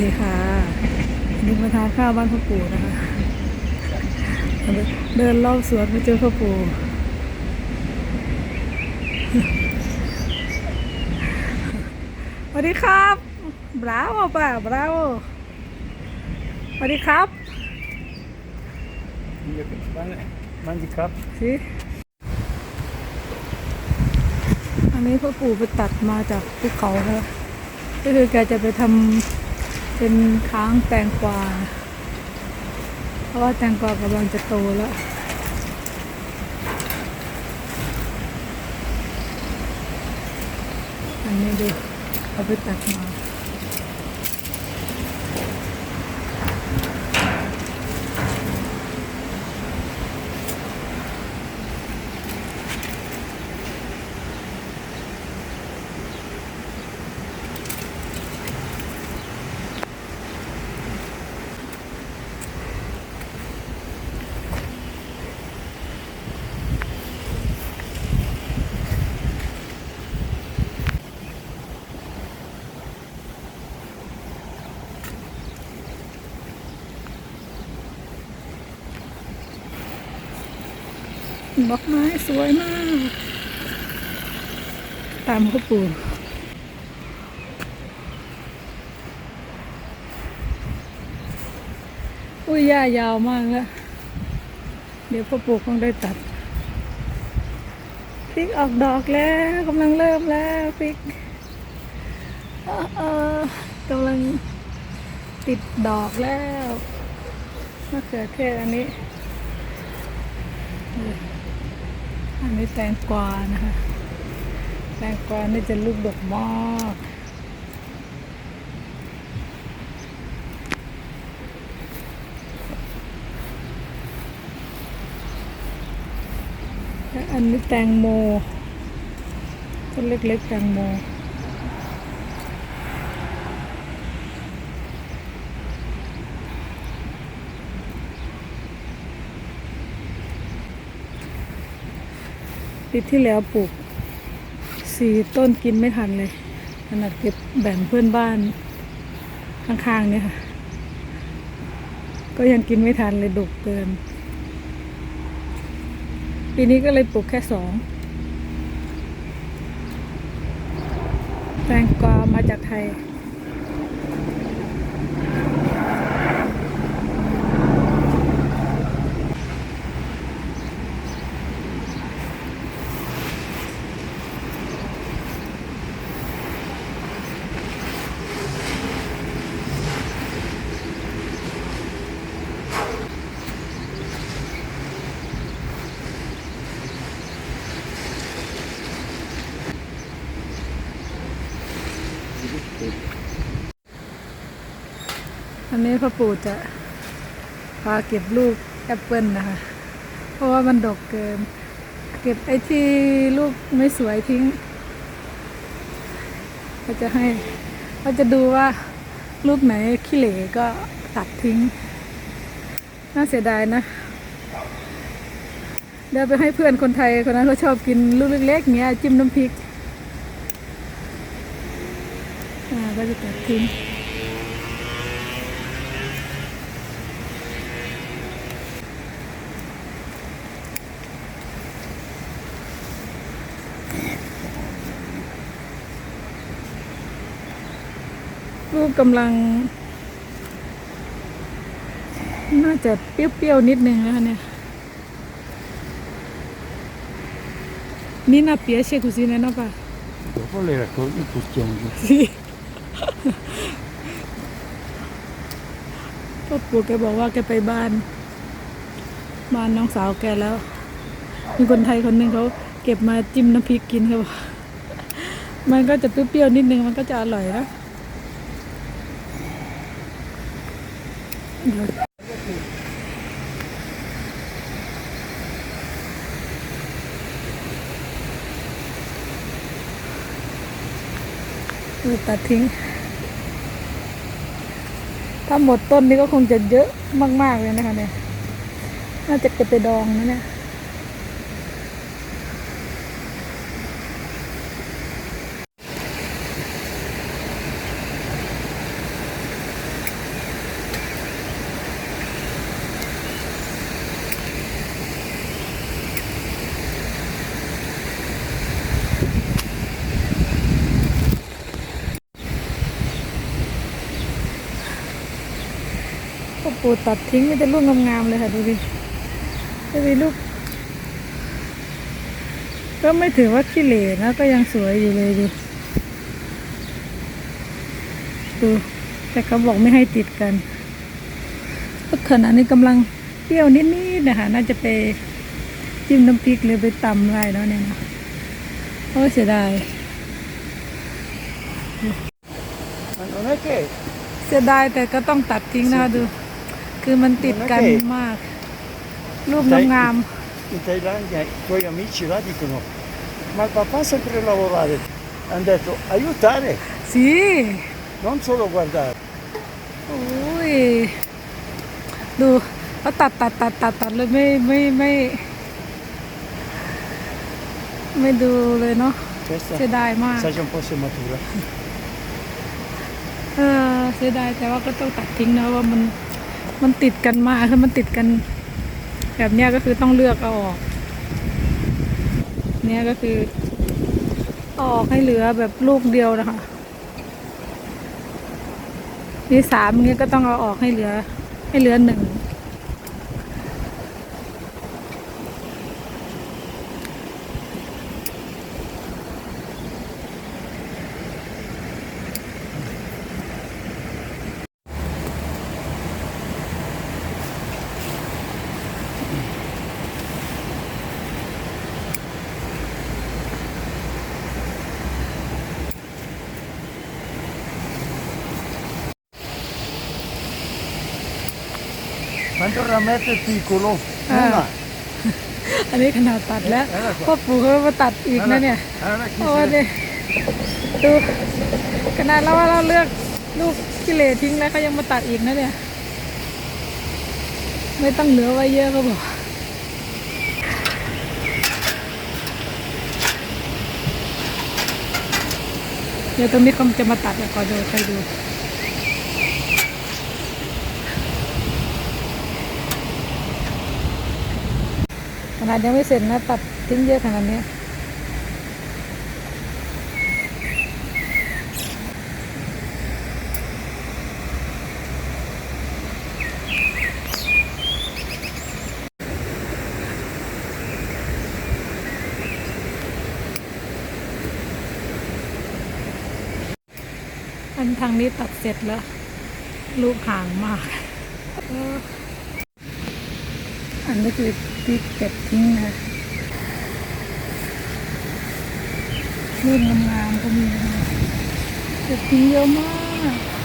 ดีค่ะวันนี้มาทานข้าวบ้านพ่อปู่นะคะ เดินรอบสวนมาเจอพ่อปู่สวัสดีครับบราวป่ะบราวสวัสดีครับมันสิครับสิอันนี้พ่อปู่ไปตัดมาจากภูเขานะก็คือแกจะไปทำ เป็นค้างแตงกวา เพราะว่าแตงกวากำลังจะโตแล้วอันนี้ดูเอาไปตัดมา ดอกไม้สวยมาก ตามพ่อปู่อุ้ยหญ้ายาวมากแล้ว เดี๋ยวพ่อปู่คงได้ตัดพริกออกดอกแล้วกำลังเริ่มแล้วพริกกำลังติดดอกแล้วมะเขือเทศอันนี้ อันนี้แตงกวานะคะ แตงกวานี่จะลูกดกมากอันนี้แตงโมต้นเล็กๆแตงโม ปีที่แล้วปลูกสี่ต้นกินไม่ทันเลยขนาดเก็บแบ่งเพื่อนบ้านข้างๆเนี่ยค่ะ ก็ยังกินไม่ทันเลยดกเกิน ปีนี้ก็เลยปลูกแค่สองแตงกวามาจากไทย อันนี้พ่อปู่จะพาเก็บลูกแอปเปิลนะคะ เพราะว่ามันดกเกิน เก็บไอ้ที่ลูกไม่สวยทิ้งก็จะให้เขาจะดูว่าลูกไหนขี้เหร่ก็ตัดทิ้ง น่าเสียดายนะ เดี๋ยวไปให้เพื่อนคนไทยคนนั้นเขาชอบกินลูกเล็กๆเงี้ยจิ้มน้ำพริก อ่าก็จะตัดทิ้ง ลูกกำลัง น่าจะเปรี้ยวๆนิดนึงนะคะเนี่ย นี่นาเปียเชคุซิเนะนะป่ะ Dopo le raccogli tutti anche. พ่อปู่แกบอกว่าแกไปบ้าน บ้านน้องสาวแกแล้ว มีคนไทยคนหนึ่งเขา เก็บมาจิ้มน้ำพริกกินเขาบมันก็จะเปรี้ยวๆนิดนึงมันก็จะอร่อยนะตัดทิ้ง ถ้าหมดต้นนี้ก็คงจะเยอะมาก ๆ เลยนะคะเนี่ย น่าจะเก็บไปดองนะเนี่ย ปู่ตัดทิ้งไม่แต่ลูกงามๆเลยค่ะดูดิดูดิลูก ก็ไม่ถือว่าขี้เหร่นะ ก็ยังสวยอยู่เลยดูดูแต่เขาบอกไม่ให้ติดกันก็ขณะนี้กำลังเปรี้ยวนิดๆนะคะน่าจะไปจิ้มน้ำพริกหรือไปตำอะไรแล้วเนี่ยนะโอ้เสียดาย Ma non è che เสียดายแต่ก็ต้องตัดทิ้งนะคะดู คือมันติดกันมาก รูปงาม in Thailandia i tuoi amici là dicono ma il papà sempre lavorare. Hanno detto aiutare, ๆสิ non solo guardare. โอ้ย ดูเขาตัดตัดตัดตัดตัดเลยไม่ไม่ไม่ ไม่ดูเลยเนาะ Questa เสียดายมาก sa già un po' se è matura. เออเสียดายแต่ว่าก็ต้องตัดทิ้งนะว่ามัน มันติดกันมากคือมันติดกัน แบบเนี้ยก็คือต้องเลือกเอาออก เนี้ยก็คืออออกให้เหลือแบบลูกเดียวนะคะนี่สามเนี้ยก็ต้องเอาออกให้เหลือ ให้เหลือหนึ่ง Quanto rametto è piccolo? Ah. Una. อันนี้ขนาดตัดแล้วเออพ่อปู่เขามาตัดอีกนะเนี่ย Allora, โอ้ดิดูขนาดเราว่าเราเลือกลูกกิเลสทิ้งแล้วเขายังมาตัดอีกนะเนี่ย ไม่ต้องเหลือไว้เยอะเขาบอกเดี๋ยวตรงนี้เขาจะมาตัดแล้วก็ดูใครดู ขนาดยังไม่เสร็จนะ ตัดทิ้งเยอะขนาดนี้อันทางนี้ตัดเสร็จแล้ว ลูกห่างมาก อันนี้คือ พริกเก็บทิ้งนะลูกงามๆก็มีนะเก็บทิ้งเยอะมาก